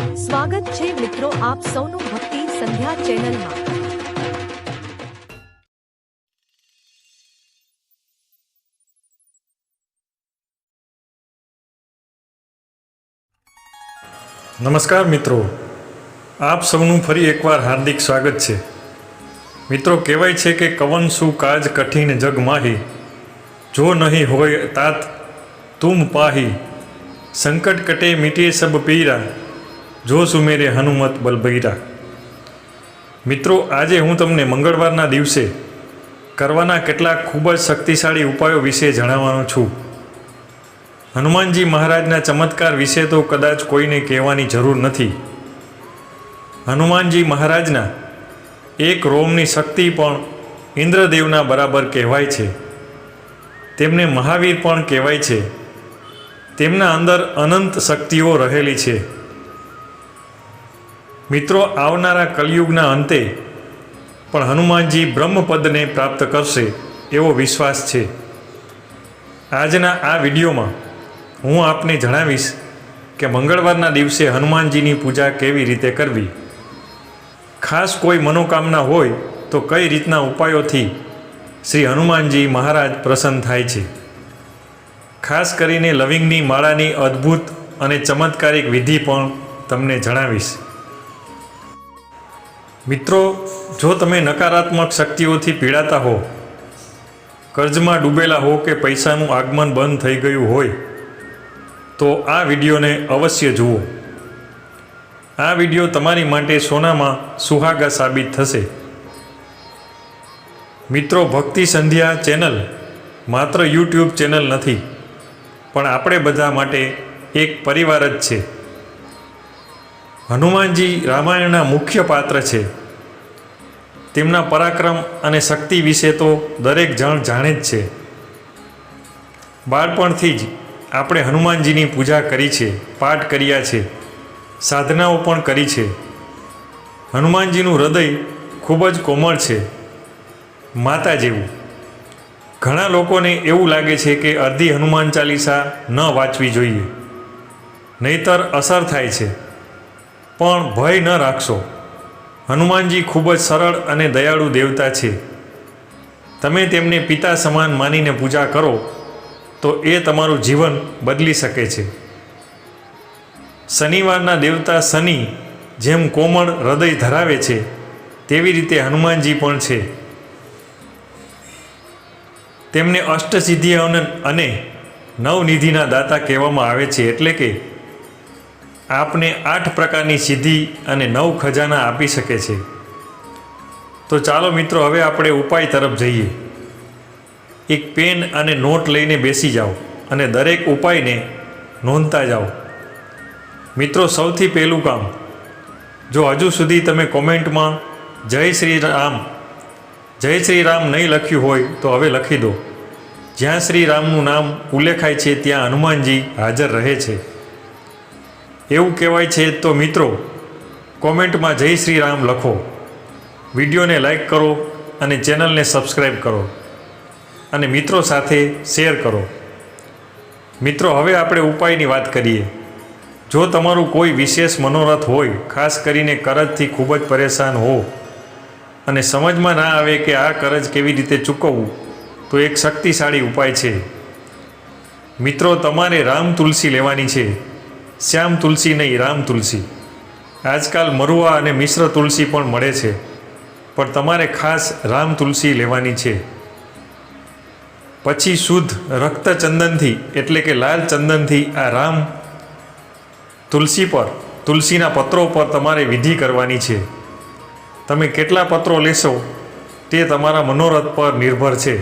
સ્વાગત છે મિત્રો આપ સૌનું ભક્તિ સંધ્યા ચેનલમાં. નમસ્કાર મિત્રો. આપ સૌનું ફરી એકવાર હાર્દિક સ્વાગત છે. મિત્રો, કહેવાય છે કે કવન શું કાજ કઠિન જગ માહી. જો નહીં હોય તાત તુમ પાહી. સંકટ કટે મીટે સબ પીરા. જો સુમેરે હનુમત બલભૈરા મિત્રો, આજે હું તમને મંગળવારના દિવસે કરવાના કેટલાક ખૂબ જ શક્તિશાળી ઉપાયો વિશે જણાવવાનો છું. હનુમાનજી મહારાજના ચમત્કાર વિશે તો કદાચ કોઈને કહેવાની જરૂર નથી. હનુમાનજી મહારાજના એક રોમની શક્તિ પણ ઇન્દ્રદેવના બરાબર કહેવાય છે. તેમને મહાવીર પણ કહેવાય છે. તેમના અંદર અનંત શક્તિઓ રહેલી છે. મિત્રો, આવનારા કલયુગના અંતે પણ હનુમાનજી બ્રહ્મપદને પ્રાપ્ત કરશે એવો વિશ્વાસ છે. આજના આ વિડીયોમાં હું આપને જણાવીશ કે મંગળવારના દિવસે હનુમાનજીની પૂજા કેવી રીતે કરવી. ખાસ કોઈ મનોકામના હોય તો કઈ રીતના ઉપાયોથી શ્રી હનુમાનજી મહારાજ પ્રસન્ન થાય છે. ખાસ કરીને લવિંગની માળાની અદ્ભુત અને ચમત્કારિક વિધિ પણ તમને જણાવીશ. મિત્રો, જો તમે નકારાત્મક શક્તિઓથી પીડાતા હો, કર્જમાં ડૂબેલા હો કે પૈસાનું આગમન બંધ થઈ ગયું હોય, તો આ વિડીયોને અવશ્ય જુઓ. આ વીડિયો તમારી માટે સોનામાં સુહાગા સાબિત થશે. મિત્રો, ભક્તિ સંધ્યા ચેનલ માત્ર યુટ્યુબ ચેનલ નથી, પણ આપણે બધા માટે એક પરિવાર જ છે. હનુમાનજી રામાયણના મુખ્ય પાત્ર છે. તેમના પરાક્રમ અને શક્તિ વિશે તો દરેક જણ જાણે જ છે. બાળપણથી જ આપણે હનુમાનજીની પૂજા કરી છે, પાઠ કર્યા છે, સાધનાઓ પણ કરી છે. હનુમાનજીનું હૃદય ખૂબ જ કોમળ છે, માતા જેવું. ઘણા લોકોને એવું લાગે છે કે અડધી હનુમાન ચાલીસા ન વાંચવી જોઈએ. નહીતર અસર થાય છે. પણ ભય ન રાખશો. હનુમાનજી ખૂબ જ સરળ અને દયાળુ દેવતા છે. તમે તેમને પિતા સમાન માનીને પૂજા કરો, તો એ તમારું જીવન બદલી શકે છે. શનિવારના દેવતા શનિ જેમ કોમળ હૃદય ધરાવે છે, તેવી રીતે હનુમાનજી પણ છે. તેમને અષ્ટસિદ્ધિઓ અને નવનિધિના દાતા કહેવામાં આવે છે એટલે કે આપને આઠ પ્રકારની સિદ્ધિ અને નવ ખજાના આપી શકે છે. તો ચાલો મિત્રો, હવે આપણે ઉપાય તરફ જઈએ. એક પેન અને નોટ લઈને બેસી જાઓ અને દરેક ઉપાયને નોંધતા જાઓ. મિત્રો, સૌથી પહેલું કામ, જો હજુ સુધી તમે કોમેન્ટમાં જય શ્રી રામ, જય શ્રી રામ નહીં લખ્યું હોય, તો હવે લખી દો. જ્યાં શ્રી રામનું નામ ઉલ્લેખાય છે, ત્યાં હનુમાનજી હાજર રહે છે. એવું કહેવાય છે તો મિત્રો, કોમેન્ટમાં જય શ્રી રામ લખો. વિડીયોને લાઈક કરો અને ચેનલને સબસ્ક્રાઈબ કરો. અને મિત્રો સાથે શેર કરો. મિત્રો, હવે આપણે ઉપાયની વાત કરીએ. જો તમારું કોઈ વિશેષ મનોરથ હોય, ખાસ કરીને કરજથી ખૂબ જ પરેશાન હો અને સમજમાં ના આવે કે આ કરજ કેવી રીતે ચૂકવવું, તો એક શક્તિશાળી ઉપાય છે. મિત્રો, તમારે રામ તુલસી લેવાની છે. શ્યામ તુલસી નહીં, રામ તુલસી. આજકાલ મરુવા અને મિશ્ર તુલસી પણ મળે છે, પણ તમારે ખાસ રામ તુલસી લેવાની છે. પછી શુદ્ધ રક્ત ચંદનથી, એટલે કે લાલ ચંદનથી આ રામ તુલસી પર, તુલસીના પત્રો પર તમારે વિધિ કરવાની છે. તમે કેટલા પત્રો લેશો, તે તમારા મનોરથ પર નિર્ભર છે.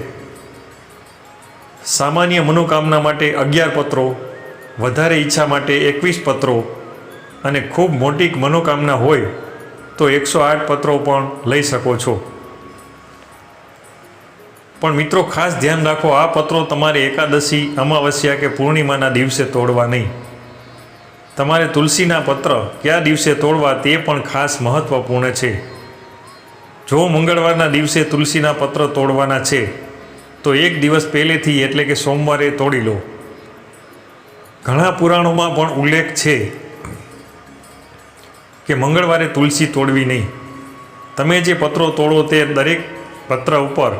સામાન્ય મનોકામના માટે અગિયાર પત્રો વધારે ઈચ્છા માટે એકવીસ પત્રો અને ખૂબ મોટી મનોકામના હોય તો એકસો આઠ પત્રો પણ લઈ શકો છો. પણ મિત્રો, ખાસ ધ્યાન રાખો, આ પત્રો તમારે એકાદશી, અમાવસ્યા કે પૂર્ણિમાના દિવસે તોડવા નહીં. તમારે તુલસીના પત્ર કયા દિવસે તોડવા તે પણ ખાસ મહત્ત્વપૂર્ણ છે. જો મંગળવારના દિવસે તુલસીના પત્ર તોડવાના છે, તો એક દિવસ પહેલેથી એટલે કે સોમવારે તોડી લો. ઘણા પુરાણોમાં પણ ઉલ્લેખ છે કે મંગળવારે તુલસી તોડવી નહીં. તમે જે પત્રો તોડો તે દરેક પત્ર ઉપર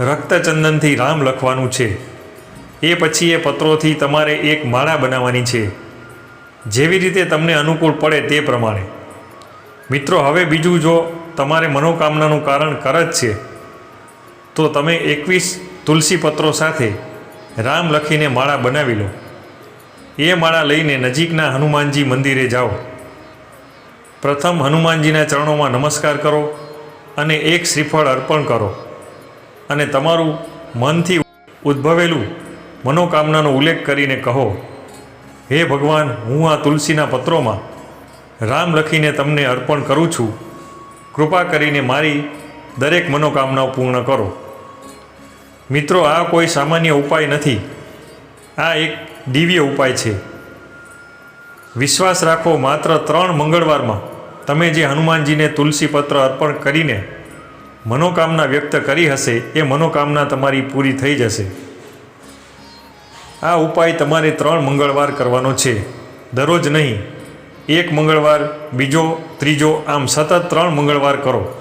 રક્તચંદનથી રામ લખવાનું છે. એ પછી એ પત્રોથી તમારે એક માળા બનાવવાની છે. જેવી રીતે તમને અનુકૂળ પડે તે પ્રમાણે. મિત્રો, હવે બીજું જો તમારે મનોકામનાનું કારણ કર જ છે, તો તમે એકવીસ તુલસી પત્રો સાથે રામ લખીને માળા બનાવી લો. એ માળા લઈને નજીકના હનુમાનજી મંદિરે જાઓ. પ્રથમ હનુમાનજીના ચરણોમાં નમસ્કાર કરો અને એક શ્રીફળ અર્પણ કરો. અને તમારું મનથી ઉદ્ભવેલું મનોકામનાનો ઉલ્લેખ કરીને કહો, હે ભગવાન, હું આ તુલસીના પત્રોમાં રામ લખીને તમને અર્પણ કરું છું. કૃપા કરીને મારી દરેક મનોકામનાઓ પૂર્ણ કરો. મિત્રો, આ કોઈ સામાન્ય ઉપાય નથી. આ એક દિવ્ય ઉપાય છે. વિશ્વાસ રાખો માત્ર ત્રણ મંગળવારમાં. તમે જે હનુમાનજીને તુલસી પત્ર અર્પણ કરીને મનોકામના વ્યક્ત કરી હશે, એ મનોકામના તમારી પૂરી થઈ જશે. આ ઉપાય તમારે ત્રણ મંગળવાર કરવાનો છે. દરરોજ નહીં. એક મંગળવાર, બીજો, ત્રીજો, આમ સતત ત્રણ મંગળવાર કરો.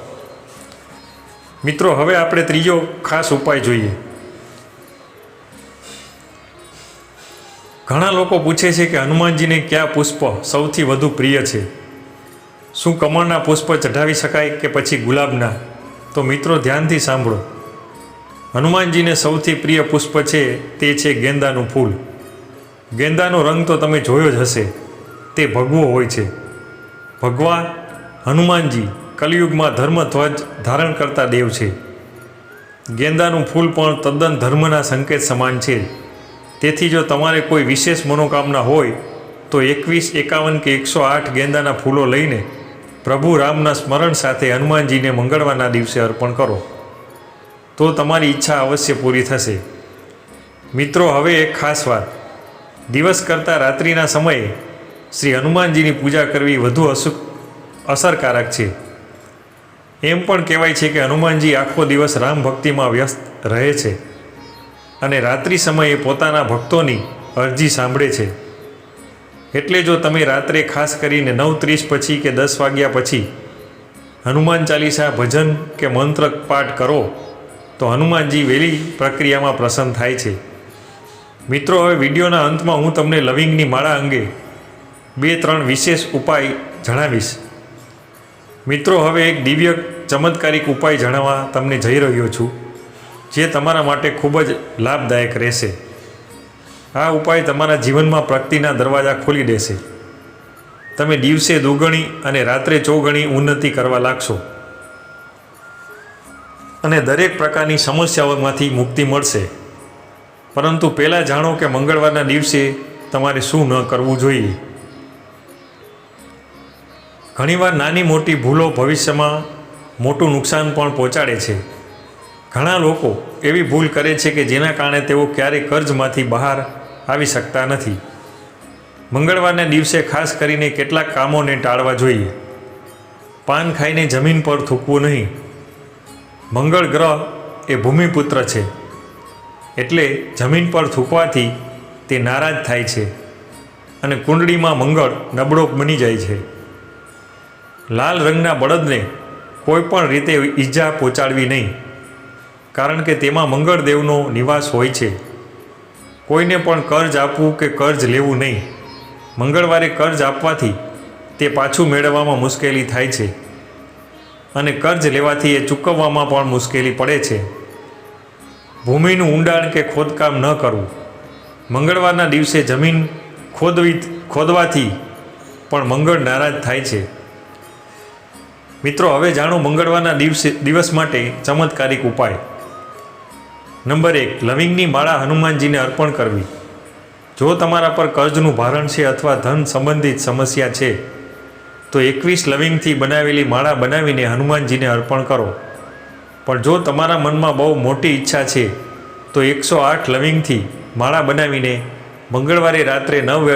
મિત્રો, હવે આપણે ત્રીજો ખાસ ઉપાય જોઈએ. ઘણા લોકો પૂછે છે કે હનુમાનજીને કયા પુષ્પ સૌથી વધુ પ્રિય છે? શું કમળના પુષ્પ ચઢાવી શકાય કે પછી ગુલાબના? તો મિત્રો, ધ્યાનથી સાંભળો. હનુમાનજીને સૌથી પ્રિય પુષ્પ છે તે છે ગેંદાનું ફૂલ. ગેંદાનો રંગ તો તમે જોયો જ હશે. તે ભગવો હોય છે. ભગવા હનુમાનજી કલિયુગમાં ધર્મધ્વજ ધારણ કરતા દેવ છે. ગેંદાનું ફૂલ પણ તદ્દન ધર્મના સંકેત સમાન છે. તેથી જો તમારે કોઈ વિશેષ મનોકામના હોય, તો એકવીસ, એકાવન કે એકસો આઠ ગેંદાના ફૂલો લઈને પ્રભુ રામના સ્મરણ સાથે હનુમાનજીને મંગળવારના દિવસે અર્પણ કરો. તો તમારી ઈચ્છા અવશ્ય પૂરી થશે. મિત્રો, હવે એક ખાસ વાત. દિવસ કરતાં રાત્રિના સમયે શ્રી હનુમાનજીની પૂજા કરવી વધુ અસુ, અસરકારક છે. એમ પણ કહેવાય છે કે હનુમાનજી આખો દિવસ રામ ભક્તિમાં વ્યસ્ત રહે છે. અને રાત્રિ સમયે પોતાના ભક્તોની અરજી સાંભળે છે. એટલે જો તમે રાત્રે ખાસ કરીને નવ ત્રીસ પછી કે દસ વાગ્યા પછી હનુમાન ચાલીસા ભજન કે મંત્ર પાઠ કરો, તો હનુમાનજી વહેલી પ્રક્રિયામાં પ્રસન્ન થાય છે. મિત્રો, હવે વિડીયોના અંતમાં હું તમને લવિંગની માળા અંગે બે ત્રણ વિશેષ ઉપાય જણાવીશ. મિત્રો, હવે એક દિવ્ય ચમત્કારિક ઉપાય જણાવવા તમને જઈ રહ્યો છું. જે તમારા માટે ખૂબ જ લાભદાયક રહેશે. આ ઉપાય તમારા જીવનમાં પ્રગતિના દરવાજા ખોલી દેશે. તમે દિવસે દુગણી અને રાત્રે ચોગણી ઉન્નતિ કરવા લાગશો. અને દરેક પ્રકારની સમસ્યાઓમાંથી મુક્તિ મળશે. પરંતુ પહેલાં જાણો કે મંગળવારના દિવસે તમારે શું ન કરવું જોઈએ. ઘણીવાર નાની મોટી ભૂલો ભવિષ્યમાં મોટું નુકસાન પણ પહોંચાડે છે. ઘણા લોકો એવી ભૂલ કરે છે કે જેના કારણે તેઓ ક્યારેય કર્જમાંથી બહાર આવી શકતા નથી. મંગળવારના દિવસે ખાસ કરીને કેટલાક કામોને ટાળવા જોઈએ. પાન ખાઈને જમીન પર થૂકવું નહીં. મંગળ ગ્રહ એ ભૂમિપુત્ર છે. એટલે જમીન પર થૂકવાથી તે નારાજ થાય છે અને કુંડળીમાં મંગળ નબળો બની જાય છે. લાલ રંગના બળદને કોઈપણ રીતે ઈજા પહોંચાડવી નહીં. કારણ કે તેમાં મંગળદેવનો નિવાસ હોય છે. કોઈને પણ કર્જ આપવું કે કર્જ લેવું નહીં. મંગળવારે કર્જ આપવાથી તે પાછું મેળવવામાં મુશ્કેલી થાય છે. અને કર્જ લેવાથી એ ચૂકવવામાં પણ મુશ્કેલી પડે છે. ભૂમિનું ઊંડાણ કે ખોદકામ ન કરવું. મંગળવારના દિવસે જમીન ખોદવી, ખોદવાથી પણ મંગળ નારાજ થાય છે. મિત્રો, હવે જાણો મંગળવારના દિવસે, દિવસ માટે ચમત્કારિક ઉપાય. નંબર એક, લવિંગની માળા હનુમાનજીને અર્પણ કરવી. જો તમારા પર કર્જનું ભારણ છે અથવા ધન સંબંધિત સમસ્યા છે, તો એકવીસ લવિંગથી બનાવેલી માળા બનાવીને હનુમાનજીને અર્પણ કરો. પણ જો તમારા મનમાં બહુ મોટી ઈચ્છા છે, તો એકસો આઠ લવિંગથી માળા બનાવીને મંગળવારે રાત્રે નવ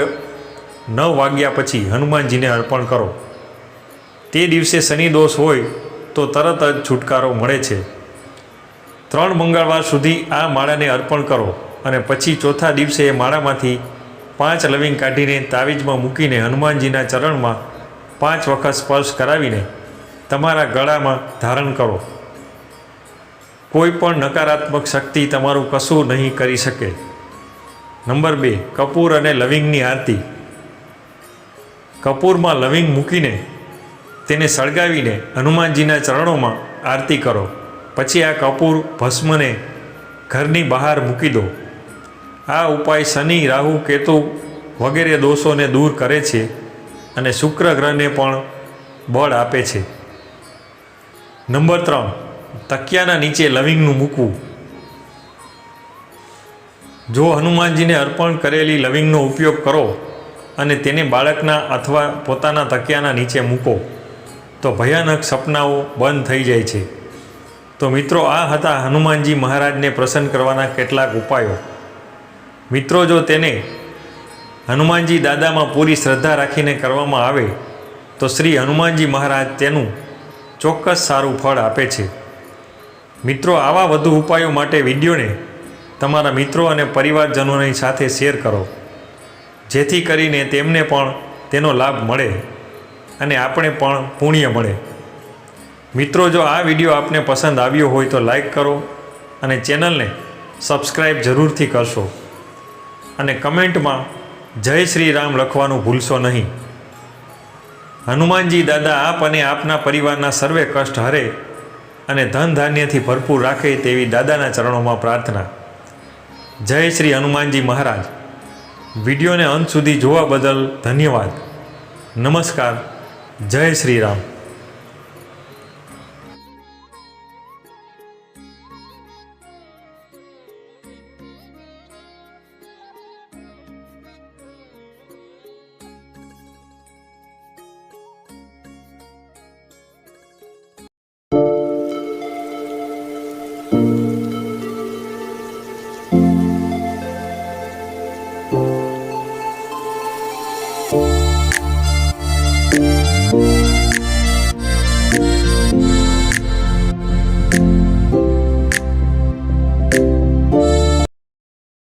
નવ વાગ્યા પછી હનુમાનજીને અર્પણ કરો. તે દિવસે શનિ દોષ હોય, તો તરત જ છુટકારો મળે છે. ત્રણ મંગળવાર સુધી આ માળાને અર્પણ કરો અને પછી ચોથા દિવસે એ માળામાંથી પાંચ લવિંગ કાઢીને તાવીજમાં મૂકીને હનુમાનજીના ચરણમાં પાંચ વખત સ્પર્શ કરાવીને તમારા ગળામાં ધારણ કરો. કોઈ પણ નકારાત્મક શક્તિ તમારું કશું નહીં કરી શકે. નંબર બે, કપૂર અને લવિંગની આરતી. કપૂરમાં લવિંગ મૂકીને તેને સળગાવીને હનુમાનજીના ચરણોમાં આરતી કરો. પછી આ કપૂર ભસ્મને ઘરની બહાર મૂકી દો. આ ઉપાય શનિ, રાહુ, કેતુ વગેરે દોષોને દૂર કરે છે અને શુક્ર ગ્રહને પણ બળ આપે છે. નંબર ત્રણ, તકિયાના નીચે લવિંગનું મૂકવું. જો હનુમાનજીને અર્પણ કરેલી લવિંગનો ઉપયોગ કરો અને તેને બાળકના અથવા પોતાના તકિયાના નીચે મૂકો, તો ભયાનક સપનાઓ બંધ થઈ જાય છે. તો મિત્રો, આ હતા હનુમાનજી મહારાજને પ્રસન્ન કરવાના કેટલાક ઉપાયો. મિત્રો, જો તેને હનુમાનજી દાદામાં પૂરી શ્રદ્ધા રાખીને કરવામાં આવે, તો શ્રી હનુમાનજી મહારાજ તેનું ચોક્કસ સારું ફળ આપે છે. મિત્રો, આવા વધુ ઉપાયો માટે વિડીયોને તમારા મિત્રો અને પરિવારજનોની સાથે શેર કરો. જેથી કરીને તેમને પણ તેનો લાભ મળે અને આપણે પણ પુણ્ય મળે. મિત્રો, જો આ વીડિયો આપને પસંદ આવ્યો હોય તો લાઈક કરો અને ચેનલને સબસ્ક્રાઈબ જરૂરથી કરશો. અને કમેન્ટમાં જય શ્રી રામ લખવાનું ભૂલશો નહીં. હનુમાનજી દાદા, આપ અને આપના પરિવારના સર્વે કષ્ટ હરે અને ધન ધાન્યથી ભરપૂર રાખે તેવી દાદાના ચરણોમાં પ્રાર્થના. જય શ્રી હનુમાનજી મહારાજ. વિડીયોને અંત સુધી જોવા બદલ ધન્યવાદ. નમસ્કાર. જય શ્રી રામ.